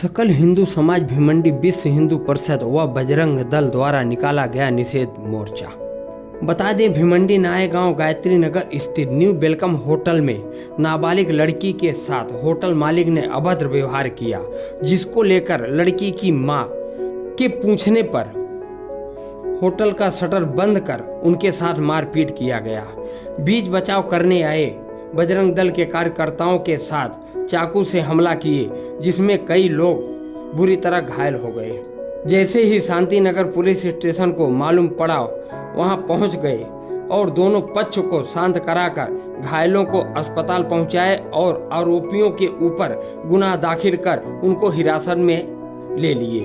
सकल हिंदू समाज भिमंडी विश्व हिंदू परिषद व बजरंग दल द्वारा निकाला गया निषेध मोर्चा। बता दें, भिमंडी नाय गाँव गायत्री नगर स्थित न्यू वेलकम होटल में नाबालिग लड़की के साथ होटल मालिक ने अभद्र व्यवहार किया, जिसको लेकर लड़की की माँ के पूछने पर होटल का शटर बंद कर उनके साथ मारपीट किया गया। बीच बचाव करने आए बजरंग दल के कार्यकर्ताओं के साथ चाकू से हमला किए, जिसमें कई लोग बुरी तरह घायल हो गए। जैसे ही शांति नगर पुलिस स्टेशन को मालूम पड़ा, वहाँ पहुँच गए और दोनों पक्ष को शांत कराकर घायलों को अस्पताल पहुँचाए और आरोपियों के ऊपर गुनाह दाखिल कर उनको हिरासत में ले लिए।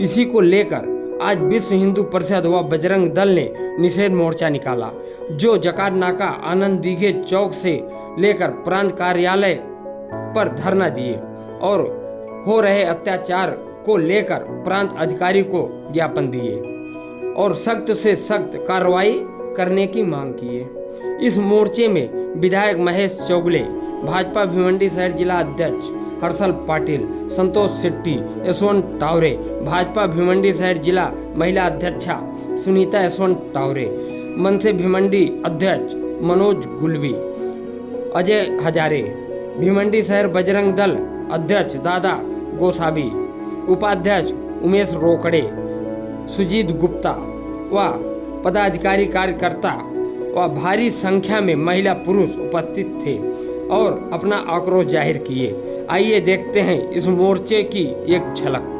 इसी को लेकर आज विश्व हिंदू परिषद व बजरंग दल ने निषेध मोर्चा निकाला, जो जकात नाका आनंद दीघे चौक से लेकर प्रांत कार्यालय पर धरना दिए और हो रहे अत्याचार को लेकर प्रांत अधिकारी को ज्ञापन दिए और सख्त से सख्त कार्रवाई करने की मांग किए। इस मोर्चे में विधायक महेश चौगले, भाजपा भिवंडी शहर जिला अध्यक्ष हर्षल पाटिल, संतोष शेट्टी, यशवंत टावरे, भाजपा भिवंडी शहर जिला महिला अध्यक्षा सुनीता यशवंत टावरे, मनसे भिवंडी अध्यक्ष मनोज गुलवी, अजय हजारे भिवंडी शहर बजरंग दल अध्यक्ष दादा गोसावी, उपाध्यक्ष उमेश रोकड़े, सुजीत गुप्ता व पदाधिकारी कार्यकर्ता व भारी संख्या में महिला पुरुष उपस्थित थे। और अपना आक्रोश जाहिर किए। आइए देखते हैं इस मोर्चे की एक झलक।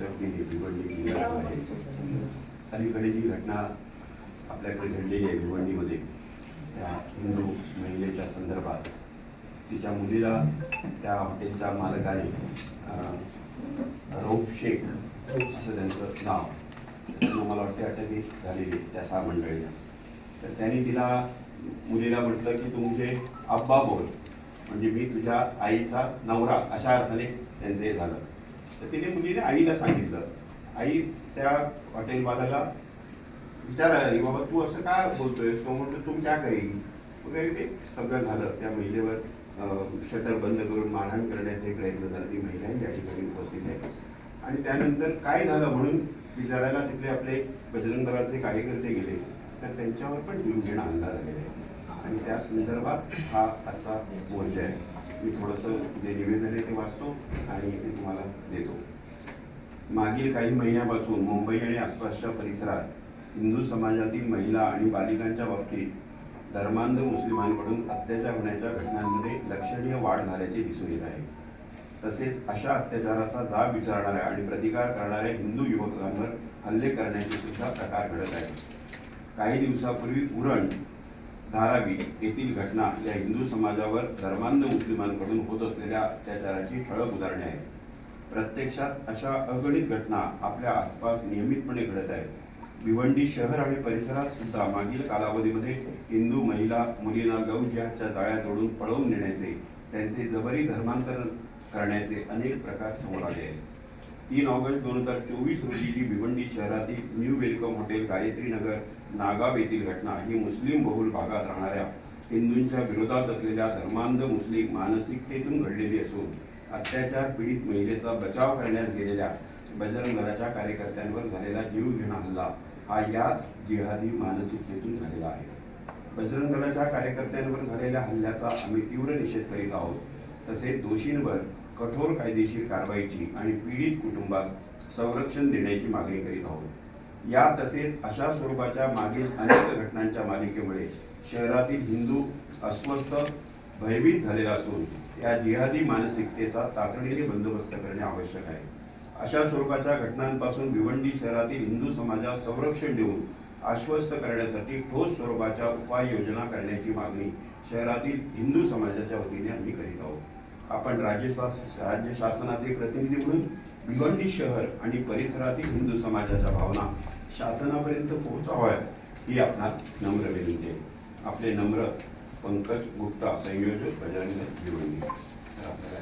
संख्येने भिवंडी जिल्ह्यात आहे. अलीकडे जी घटना आपल्याकडे घडलेली आहे भिवंडीमध्ये त्या हिंदू महिलेच्या संदर्भात तिच्या मुलीला त्या हॉटेलच्या मालकाने रौफ शेख असं त्यांचं नाव मला वाटते अटक झालेली त्या सहा मंडळीला. तर त्यांनी तिला मुलीला म्हटलं की तू म्हणजे आब्बा बोल म्हणजे मी तुझ्या आईचा नवरा अशा अर्थाने त्यांचं हे झालं. तर तिने मुलीने आईला सांगितलं. आई त्या हॉटेल विचारायला बाबा तू असं का बोलतोयस? तो म्हणतो तुम क्या करेल वगैरे ते सगळं झालं. त्या महिलेवर शटर बंद करून मारहाण करण्याचे प्रयत्न झाला. ती महिलाही या ठिकाणी उपस्थित आहे. आणि त्यानंतर काय झालं म्हणून विचारायला तिथले आपले बजरंग दलाचे कार्यकर्ते गेले. तर त्यांच्यावर पण जीवघेणा हल्ला झालेला आहे. आणि त्या संदर्भात हा आजचा मोर्चा आहे. मी थोडंसं जे निवेदन आहे ते वाचतो आणि ते तुम्हाला देतो. मागील काही महिन्यापासून मुंबई आणि आसपासच्या परिसरात हिंदू समाजातील महिला आणि बालिकांच्या बाबतीत धर्मांध मुस्लिमांकडून अत्याचार होण्याच्या घटनांमध्ये लक्षणीय वाढ झाल्याचे दिसून येत आहे. तसेच अशा अत्याचाराचा जाब विचारणाऱ्या आणि प्रतिकार करणाऱ्या हिंदू युवकांवर हल्ले करण्याचे सुद्धा प्रकार घडत आहेत. काही दिवसापूर्वी उरण धारावी येथील घटना या हिंदू समाजावर धर्मांध मुस्लिमांकडून होत असलेल्या अत्याचाराची ठळक उदाहरणे आहेत. प्रत्यक्षात अशा अगणित घटना आपल्या आसपास नियमितपणे घडत आहेत. भिवंडी शहर आणि परिसरात सुद्धा मागील कालावधीमध्ये हिंदू महिला मुलींना लव जाळ्या जाळ्यात ओढून पळवून नेण्याचे त्यांचे जबरी धर्मांतर करण्याचे अनेक प्रकार समोर आले आहेत. तीन ऑगस्ट दोन हजार चोवीस रोजी भिवंडी शहरातील new welcome hotel Gayatri Nagar Nagaon येथील घटना ही मुस्लिम बहुल भागात राहणाऱ्या हिंदूंच्या विरोधात असलेल्या धर्मांध मुस्लिम मानसिकतेतून घडलेली असून अत्याचार पीडित महिलेचा बचाव करण्यास गेलेल्या बजरंग दलाच्या कार्यकर्त्यांवर झालेला जीवघेणा हल्ला हा याच जिहादी मानसिकतेतून झालेला आहे. बजरंग दलाच्या कार्यकर्त्यांवर झालेल्या हल्ल्याचा आम्ही तीव्र निषेध करीत आहोत. तसेच दोषींवर कठोर कायदेशीर कारवाईची आणि पीडित कुटुंबास संरक्षण देण्याची मागणी करीत आहोत. या तसेच अशा स्वरूपाच्या मागील अनेक घटनांच्या मालिकेमुळे शहरातील हिंदू अस्वस्थ भयभीत झालेला असून या जिहादी मानसिकतेचा तातडीने बंदोबस्त करणे आवश्यक आहे. अशा स्वरूपाच्या घटनांपासून भिवंडी शहरातील हिंदू समाजास संरक्षण देऊन आश्वस्त करण्यासाठी ठोस स्वरूपाच्या उपाययोजना करण्याची मागणी शहरातील हिंदू समाजाच्या वतीने आम्ही करीत आहोत. आपण राज्य शास राज्य शासनाचे प्रतिनिधी म्हणून भिवंडी शहर आणि परिसरातील हिंदू समाजाच्या भावना शासनापर्यंत पोहोचाव्यात ही आपणास नम्र विनंती आहे. आपले नम्र पंकज गुप्ता संयोजक बजरंग भिवंडी तर आपल्याला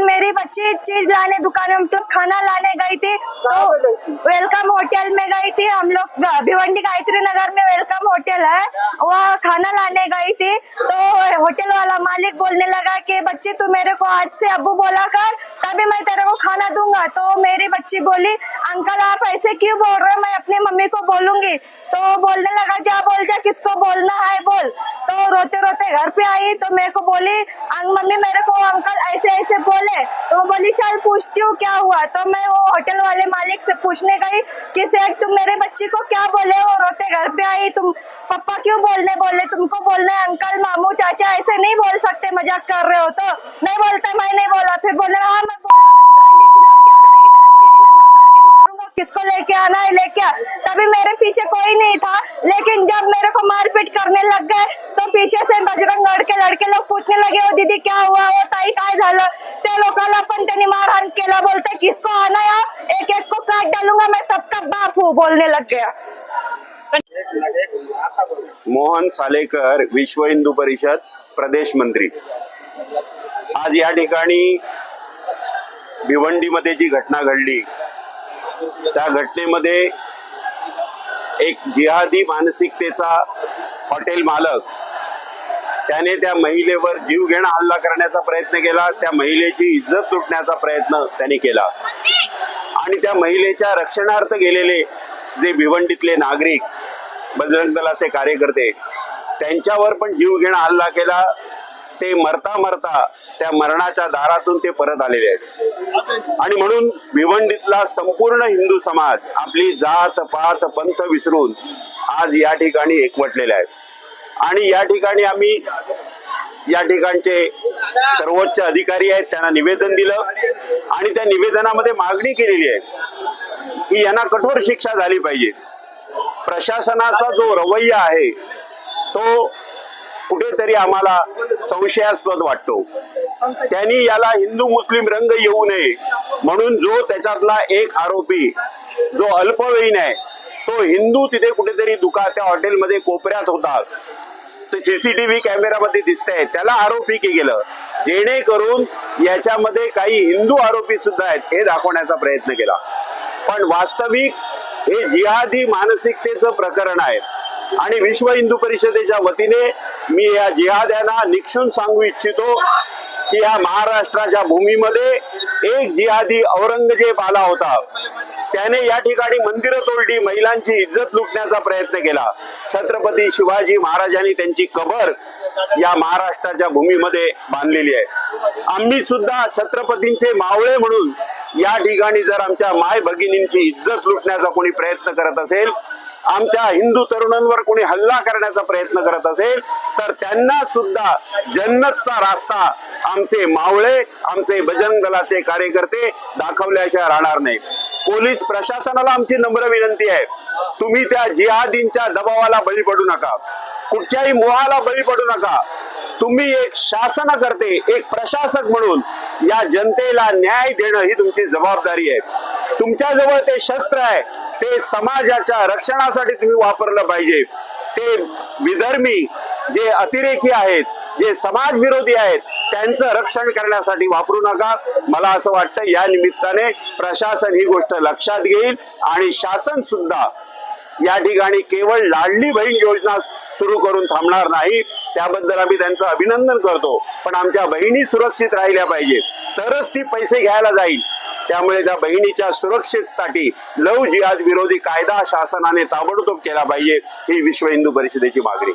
लेकिन मेरी बच्ची चीज लाने दुकान में मतलब खाना लाने गई थी थी? वेलकम होटल में गई थी हम लोग भिवंडी गायत्री नगर में वेलकम होटल है वहाँ खाना लाने गई थी तो होटल वाला मालिक बोलने लगा कि बच्ची तू मेरे आज से अबू बोला कर, तभी मैं तेरे को खाना दूँगा। तो मेरी बच्ची बोली, अंकल, आप ऐसे क्यों बोल रहे हो? मैं अपनी मम्मी को बोलूँगी। तो बोलने लगा, जा बोल, जा, किसको बोलना है बोल। तो रोते रोते घर पे आई तो मेरे को बोली, "अंग- मम्मी, मेरे को अंकल ऐसे ऐसे बोले। तो बोली, चल, पूछती हूँ क्या हुआ? तो मैं वो होटल वाले मालिक से पूछने गई कि, सेठ, तुम मेरे बच्ची को क्या बोले वो रोते घर पे आई, तुम पापा क्यों बोलने बोले? तुमको बोलना है, अंकल, मामू, चाचा ऐसे नहीं बोल सकते, मज़ाक कर रहे हो तो? नहीं बोलता मैं नहीं बोला। फिर बोले हाँ मैं बोला किसको लेके आना है, लेके तभी मेरे पीछे कोई नहीं था। लेकिन जब मेरे को मारपीट करने लग गए तो पीछे से बजरंग गढ़ के लड़के लोग पूछने लगे, ओ दीदी, क्या हुआ? हो ताई काय झालं त्या लोकांना पण त्यांनी मारहाण केला बोलते, किसको आना या एक एक को काट डालूँगा, मैं सबका बाप हूँ, बोलने लग गया। मोहन सालेकर, विश्व हिंदू परिषद, प्रदेश मंत्री। आज या ठिकाणी भिवंडीमध्ये जी घटना घडली त्या घटनेमध्ये एक जिहादी मानसिकतेचा हॉटेल मालक त्याने त्या महिलेवर जीव घेणं हल्ला करण्याचा प्रयत्न केला त्या महिलेची इज्जत तुटण्याचा प्रयत्न त्यांनी केला. आणि त्या महिलेच्या रक्षणार्थ गेलेले जे भिवंडीतले नागरिक बजरंग दलाचे कार्यकर्ते त्यांच्यावर पण जीव घेणं हल्ला केला. ते मरता मरता त्या मरणाच्या दारातून ते परत आलेले आहेत. आणि म्हणून भिवंडीतला संपूर्ण हिंदू समाज आपली जात पात पंथ विसरून आज या ठिकाणी एकवटलेले आहेत आणि या ठिकाणी आम्ही या ठिकाणचे सर्वोच्च अधिकारी आहेत त्यांना निवेदन दिलं आणि त्या निवेदनामध्ये मागणी केलेली आहे की यांना कठोर शिक्षा झाली पाहिजे. प्रशासनाचा जो रवैया आहे तो कुठेतरी आम्हाला संशयास्पद वाटतो. त्यांनी याला हिंदू मुस्लिम रंग येऊ नये म्हणून जो त्याच्यातला एक आरोपी जो अल्पवयीन आहे तो हिंदू तिथे कुठेतरी दुका त्या हॉटेलमध्ये कोपऱ्यात होता. ते सीसीटीव्ही कॅमेरामध्ये दिसतंय. त्याला आरोपी की गेलं? जेणेकरून याच्यामध्ये काही हिंदू आरोपी सुद्धा आहेत हे दाखवण्याचा प्रयत्न केला. पण वास्तविक हे जिहादी मानसिकतेचं प्रकरण आहे. आणि विश्व हिंदू परिषदेच्या वतीने मी या जिहाद्यांना निक्षून सांगू इच्छितो की या महाराष्ट्राच्या भूमीमध्ये एक जिहादी औरंगजेब आला होता. त्याने या ठिकाणी मंदिरं तोडली महिलांची इज्जत लुटण्याचा प्रयत्न केला. छत्रपती शिवाजी महाराजांनी त्यांची कबर या महाराष्ट्राच्या भूमीमध्ये बांधलेली आहे. आम्ही सुद्धा छत्रपतींचे मावळे म्हणून या ठिकाणी जर आमच्या माय भगिनींची इज्जत लुटण्याचा कोणी प्रयत्न करत असेल आमच्या हिंदू तरुणांवर कोणी हल्ला करण्याचा प्रयत्न करत असेल तर त्यांना सुद्धा जन्नतचा रास्ता आमचे मावळे आमचे बजरंग दलाचे कार्यकर्ते दाखवल्याशिवाय राहणार नाही. पोलीस प्रशासनाला आमची नम्र विनंती आहे. तुम्ही त्या जिहादींच्या दबावाला बळी पडू नका. कुठच्याही मोहाला बळी पडू नका. तुम्ही एक शासन करते एक प्रशासक म्हणून या जनतेला न्याय देणं ही तुमची जबाबदारी आहे. तुमच्याजवळ ते शस्त्र आहे. ते समाजाच्या रक्षणासाठी तुम्ही वापरलं पाहिजे. ते विधर्मी जे अतिरेकी आहेत जे समाज विरोधी आहेत त्यांचं रक्षण करण्यासाठी वापरू नका. मला असं वाटतं या निमित्ताने प्रशासन ही गोष्ट लक्षात घेईल आणि शासन सुद्धा या ठिकाणी केवळ लाडली बहीण योजना सुरू करून थांबणार नाही. त्याबद्दल आम्ही त्यांचं अभिनंदन करतो. पण आमच्या बहिणी सुरक्षित राहिल्या पाहिजे. तरच ती पैसे घ्यायला जाईल. त्यामुळे त्या बहिणीच्या सुरक्षेसाठी लव जिहाद विरोधी कायदा शासनाने ताबडतोब केला पाहिजे ही विश्व हिंदू परिषदेची मागणी.